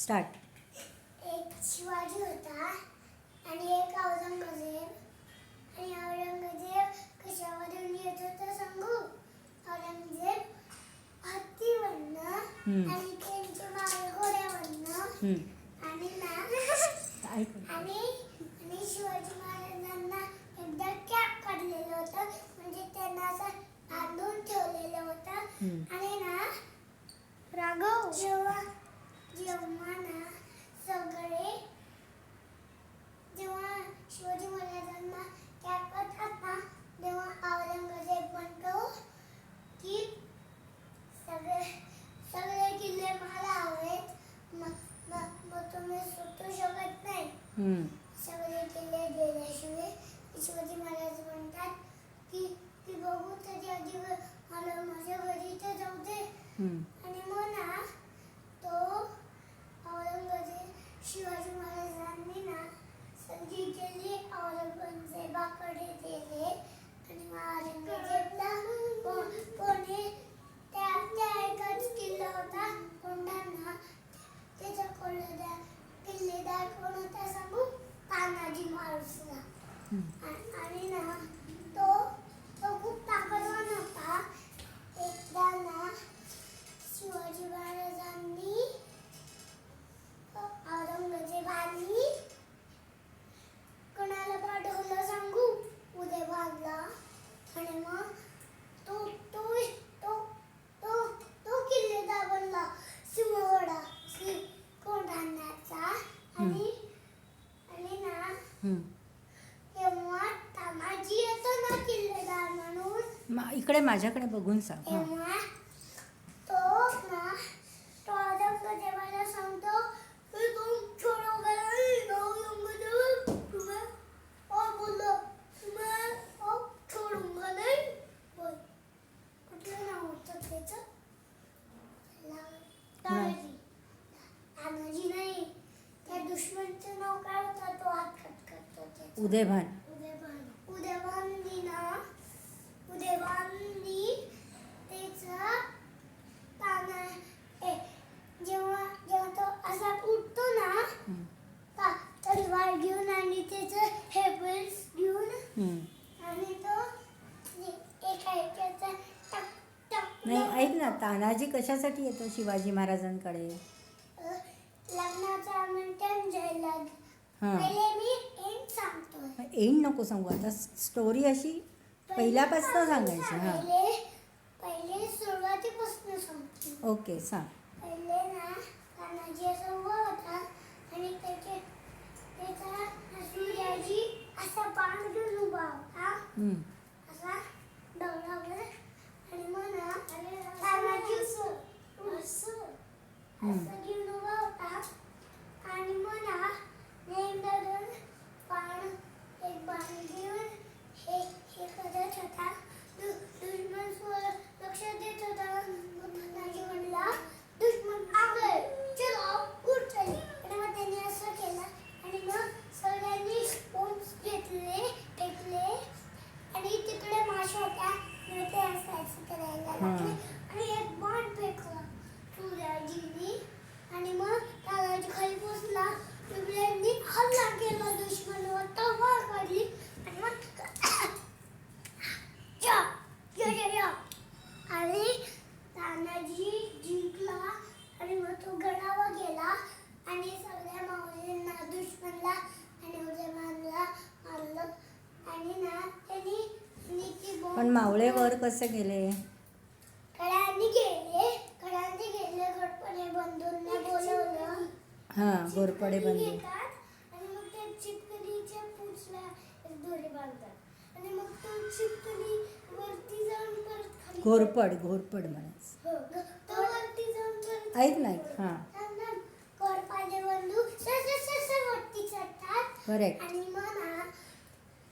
Start. एक शिवाजी होता आणि एक औरंगजेब. आणि औरंगजेब कशावरून येत होता सांगू? औरंगजेब हत्तीवरनं हम्म. आणि त्यांच्या मागे घोड्यावरनं. हम्म. आणि आणि आणि शिवाजी महाराजांना एकदा कॅप काढलेलं होतं. म्हणजे त्यांना असं बांधून ठेवलेलं होतं. आणि ना राघव जेव्हा जेव्हा सगळे जेव्हा शिवाजी महाराजांना कॅप होता तेव्हा औरंगजेब म्हणतो की सगळे सगळे किल्ले मला हवेत मग मग तुम्ही सुटू शकत नाही. आणि इकडे माझ्याकडे बघून सांग. हां. तेव्हा तो ना तो औरंगजेबाला सांगतो की तुम छोडोगे नहीं औरंगजेब तुम्हें और बोलो तुम्हें और छोडूंगा नहीं बोल कुठलं नाव होतं त्याचं तानाजी तानाजी नाही त्या दुश्मनचं नाव काय होतं तो हात कट करतो त्याचं उदयभान उदयभान उदयभाननी ना उदयभाननी त्याचा ताना ए जेव्हा जेव्हा तो असा उठतो ना हम्म. का तलवार घेऊन आणि त्याचं हेबल्स घेऊन हम्म. आणि तो ए- एका एकाचा टक टक नाही ऐक ना तानाजी कशासाठी येतो शिवाजी महाराजांकडे? लग्नाचा आमंत्रण हां. पहिले मी एंड नको सांगू. आता स्टोरी अशी पहिल्यापासून सांगायची हां. पहिले पहिले सुरुवातीपासून सांगतो. ओके सांग पहिले ना तानाजी असा उभा होता आणि त्याचे त्याचा सूर्याजी असा बाण घेऊन उभा होता हम्म. असा डोळ्यावर आणि मग ना तानाजी असं हम्म. असं घेऊन होता आणि मला ना नेमधरून बाण एक बाण घेऊन हे हे करत होता दु- दुश्मन लक्ष देत होता मग तानाजी म्हणला दुश्मन आगय चलो उठ चली आणि मग त्यांनी असं केलं आणि मग सगळ्यांनी बोम्ब्स घेतले फेकले आणि तिकडे माश्या होत्या आणि ते असं असं करायला लागले आणि एक बाण फेकला सूर्याजीनी आणि मग तानाजी खाली पोचला बिबल्यांनी हल्ला केला दुश्मनावर तलवार काढली आणि मग या या या या आणि तानाजी जिंकला आणि मग तो गडावर गेला आणि सगळ्या मावळ्यांना दुश्मनला आणि उदयमानला मारलं. आणि ना त्यांनी नीती पण मावळे वर कसे गेले? कड्यांनी गेले कड्यांनी गेले बंधूंना बोलवलं. हां घोरपडे चिपकली बंधू. घेतात आणि मग त्या चिपकलीच्या पुढच्या दोरी बांधतात. आणि मग तो चिपकली वरती जाऊन परत खाली घोरपड घोरपड म्हणायचं. हो, तो वरती जाऊन परत ऐक नाही हां कोरपाले बंधू सर सर सर सर वरती चढतात करेक्ट आणि ना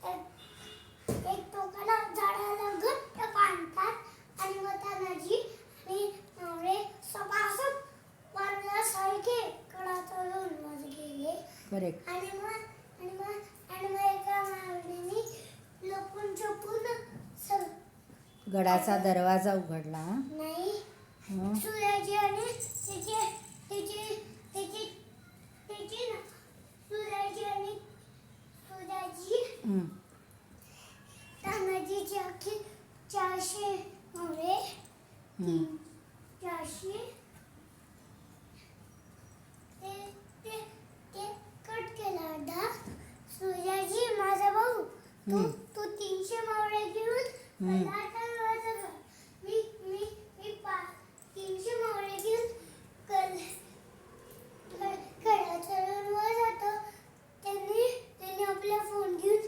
एक एक टोकाला झाडाला घट्ट बांधतात. आणि मग तानाजी आणि नवरे सपासप वारल्यासारखे कडा चढून गेले. करेक्ट आणि मग आणि मग आणि मग एका मावळीने लपून छपून सग गडाचा दरवाजा उघडला नाही. तू. तू तीनशे मावळे घेऊन. मला. मी मी मी पा तीनशे मावळे घेऊन कल कडा चढून वर जातो त्यांनी त्यांनी आपला फोन घेऊन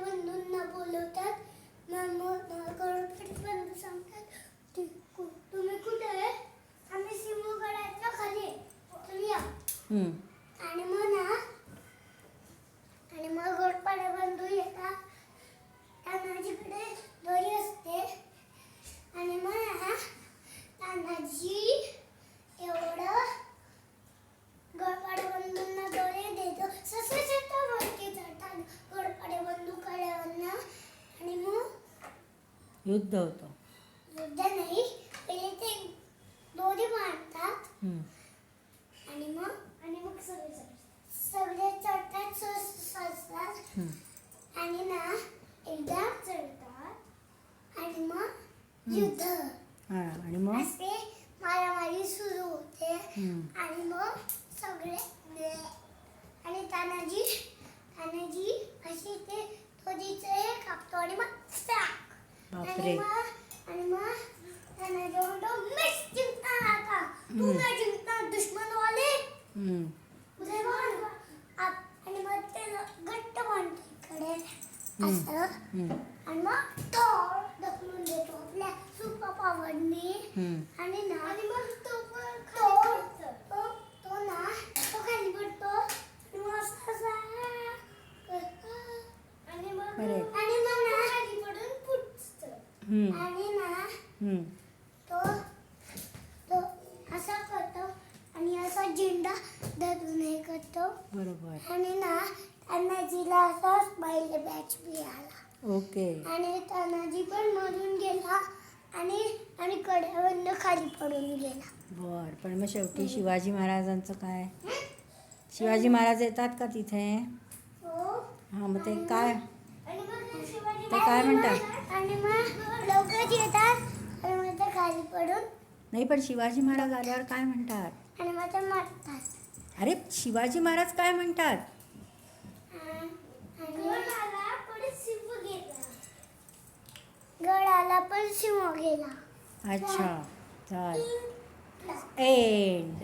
बंधूंना बोलवतात मग मग गोडपाडे बंधू सांगतात "ती- कु- तुम्ही कुठे आहे आम्ही खाली आहे. तुम्ही या हम्म. आणि मग ना आणि मग गोडपाडे बंधू येतात तानाजीकडे दोरी असते आणि मग ना तानाजी एवढं गोडपाडे बंधूंना दोरे देतो ससे सट्टा वरती चढतात गोडपाडे बंधू कड्यावरनं आणि मग युद्ध होतं. युद्ध नाही पहिले ते दोरी मारतात. आणि मग आणि मग सगळे चढतात. सगळे चढतात स- सजतात. हम्म. आणि ना एकदा चढतात. आणि मग युद्ध. हा आणि मग? असे मारामारी सुरू होते. हम्म. आणि मग सगळे. आणि तानाजी तानाजी अशी ते दोरीचं हे कापतो. आणि मग बापरे. आणि मग आणि मग तानाजी म्हणतो मीच जिंकणार आता तू हम्म. नाही जिंकणार दुश्मनवाले हम्म. उदय भान आप- आणि मग ते घट्ट बांधतो इकडे हम्म. असं हम्म. आणि मग तो ढकलून देतो आपल्या सुपर पॉवरनी हम्म. आणि ना आणि मग तो पण तो तो तो ना तो खाली पडतो आणि मग असा असा करतो. आणि मग Correct. आणि मग ना खाली पडून फुटतो हम्म. आणि ना हम्म. तो तो असा करतो आणि असा झेंडा हे करतो बरोबर. आणि ना तानाजीला असाच पहिले बॅच मिळाला. ओके. आणि तानाजी पण मरून गेला आणि आणि कड्यावरनं खाली पडून गेला. बर पण मग शेवटी शिवाजी महाराजांचं काय? शिवाजी महाराज येतात का तिथे? हो. हा मग ते काय? ते काय म्हणतात? आणि मग लवकर येतात. आणि मग ते खाली पडून नाही पण शिवाजी महाराज आल्यावर काय म्हणतात? आणि मग ते मरतात. अरे शिवाजी महाराज काय म्हणतात? गडाला पण सिंह गेला. अच्छा चाल. एंड